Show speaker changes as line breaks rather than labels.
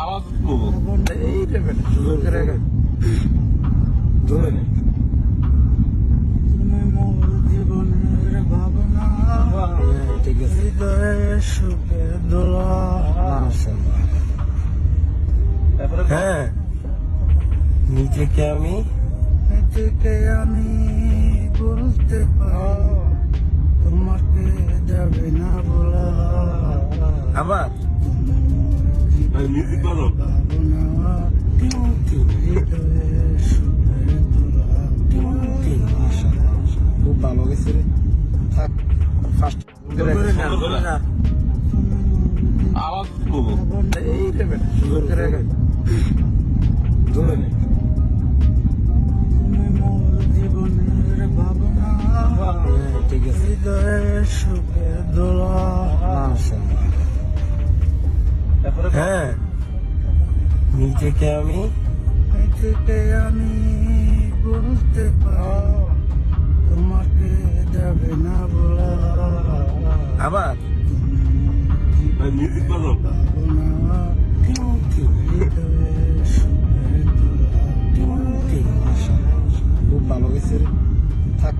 আওয়াজ
সুযোগ করে গে
ধরে নে।
তুমি মোর জীবনের ভাবনা ঠিক আছে। হৃদয়ে সুখে দোলা।
তারপরে
হ্যাঁ
নিজেকে আমি
নিজেকে আমি বলতে পারি তোমাকে যাবে না
আবার? মিউজিক
দোলা
খুব ভালো গেছে রে। থাক ফার্স্ট আওয়াজ
এই রে বেটা করে
ধরে
ভাবনা
ঠিক আছে।
হ্যাঁ।
নিজেকে আমি
নিজেকে আমি বুঝতে পারো তোমাকে যাবে না বলা।
আবার? মিউজিক বাজাও
খুব ভালো গেছে থাক।